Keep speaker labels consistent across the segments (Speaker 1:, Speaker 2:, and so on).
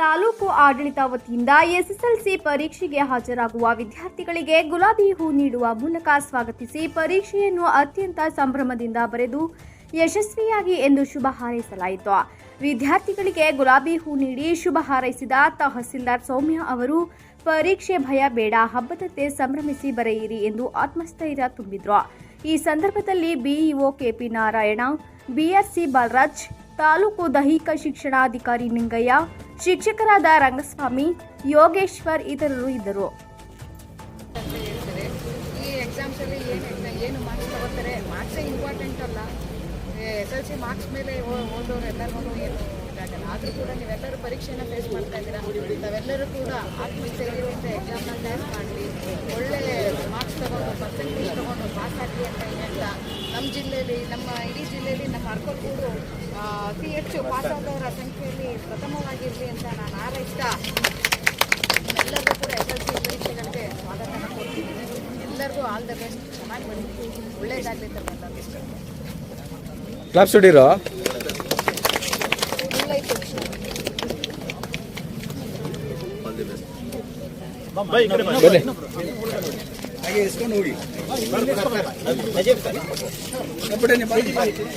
Speaker 1: ತಾಲೂಕು ಆಡಳಿತ ವತಿಯಿಂದ ಎಸ್ಎಸ್ಎಲ್ಸಿ ಪರೀಕ್ಷೆಗೆ ಹಾಜರಾಗುವ ವಿದ್ಯಾರ್ಥಿಗಳಿಗೆ ಗುಲಾಬಿ ಹೂ ನೀಡುವ ಮೂಲಕ ಸ್ವಾಗತಿಸಿ ಪರೀಕ್ಷೆಯನ್ನು ಅತ್ಯಂತ ಸಂಭ್ರಮದಿಂದ ಬರೆದು ಯಶಸ್ವಿಯಾಗಿ ಎಂದು ಶುಭ ಹಾರೈಸಲಾಯಿತು. ವಿದ್ಯಾರ್ಥಿಗಳಿಗೆ ಗುಲಾಬಿ ಹೂ ನೀಡಿ ಶುಭ ಹಾರೈಸಿದ ತಹಸೀಲ್ದಾರ್ ಸೌಮ್ಯ ಅವರು, ಪರೀಕ್ಷೆ ಭಯ ಬೇಡ ಹಬ್ಬದಂತೆ ಸಂಭ್ರಮಿಸಿ ಬರೆಯಿರಿ ಎಂದು ಆತ್ಮಸ್ಥೈರ್ಯ ತುಂಬಿದ್ರು. ಈ ಸಂದರ್ಭದಲ್ಲಿ BEO KP Narayana, BRC Balaraj, taluk ದೈಹಿಕ ಶಿಕ್ಷಣಾಧಿಕಾರಿ ನಿಂಗಯ್ಯ ಶಿಕ್ಷಕರಾದ ರಂಗಸ್ವಾಮಿ, ಯೋಗೇಶ್ವರ್ ಇತರರು ಇದ್ದರು.
Speaker 2: ಈ ಎಕ್ಸಾಮ್ಸಲ್ಲಿ ಏನು ಏನು ಮಾರ್ಕ್ಸ್ ತಗೋತಾರೆ ಮಾರ್ಕ್ಸೇ ಇಂಪಾರ್ಟೆಂಟ್ ಅಲ್ಲ. ಎಸ್ ಎಲ್ ಸಿ ಮಾರ್ಕ್ಸ್ ಮೇಲೆ ಓದೋರು ಎಲ್ಲರಿಗೂ ಏನು ಇದಾಗಲ್ಲ. ಆದರೂ ಕೂಡ ನೀವೆಲ್ಲರೂ ಪರೀಕ್ಷೆನ ಫೇಸ್ ಮಾಡ್ತಾ ಇದ್ದೀರಾ. ನಾವೆಲ್ಲರೂ ಕೂಡ ಆತ್ಮಸ್ಥೈರ್ಯದಿಂದ ಎಕ್ಸಾಮ್ನ ಪಾಸ್ ಮಾಡಲಿ. ಒಳ್ಳೆ ಮಾರ್ಕ್ಸ್ ತಗೊಂಡು ಪರ್ಸೆಂಟೇಜ್ ತಗೊಂಡು ಪಾಸ್ ಆಗಲಿ ಅಂತ ಹೇಳ್ತಾ ನಮ್ಮ ಜಿಲ್ಲೆಯಲ್ಲಿ ನಮ್ಮ ಇಡೀ ಜಿಲ್ಲೆಯಲ್ಲಿ ನಮ್ಮ ಅರ್ಕೋಲ್ಗೂಡು ಅತಿ ಹೆಚ್ಚು ಪಾಸಾದವರ ಸಂಖ್ಯೆಯಲ್ಲಿ ಪ್ರಥಮವಾಗಿರಲಿ ಅಂತ ನಾನು ಹಾರೈಸ್ತಾ ಎಲ್ಲರಿಗೂ ಕೂಡ ಎಸ್ ಎಲ್ ಸಿ ಪರೀಕ್ಷೆಗಳಿಗೆ ಸ್ವಾಗತನ ಕೊಡ್ತೀನಿ ಎಲ್ಲರಿಗೂ ಆಲ್ ದ ಬೆಸ್ಟ್ ಚೆನ್ನಾಗಿ ಬರೀತೀವಿ ಒಳ್ಳೇದಾಗಲಿ ಅಂತ ಎಲ್ಲರಿಗೂ ಇಷ್ಟ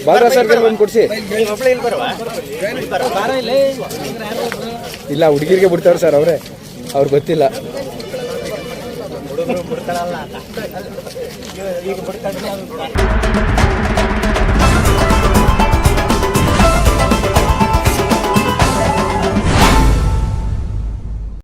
Speaker 3: ಬಾಲರಾಜ್ ಸರ್ಗೆ ಬಂದು ಕೊಡ್ಸಿ. ಇಲ್ಲ ಹುಡುಗಿರಿಗೆ ಬಿಡ್ತಾವ್ರೆ ಸರ್ ಅವರೇ. ಅವ್ರಿಗೆ ಗೊತ್ತಿಲ್ಲ.
Speaker 4: ಈಗ ಬಿಡ್ತಾರೆ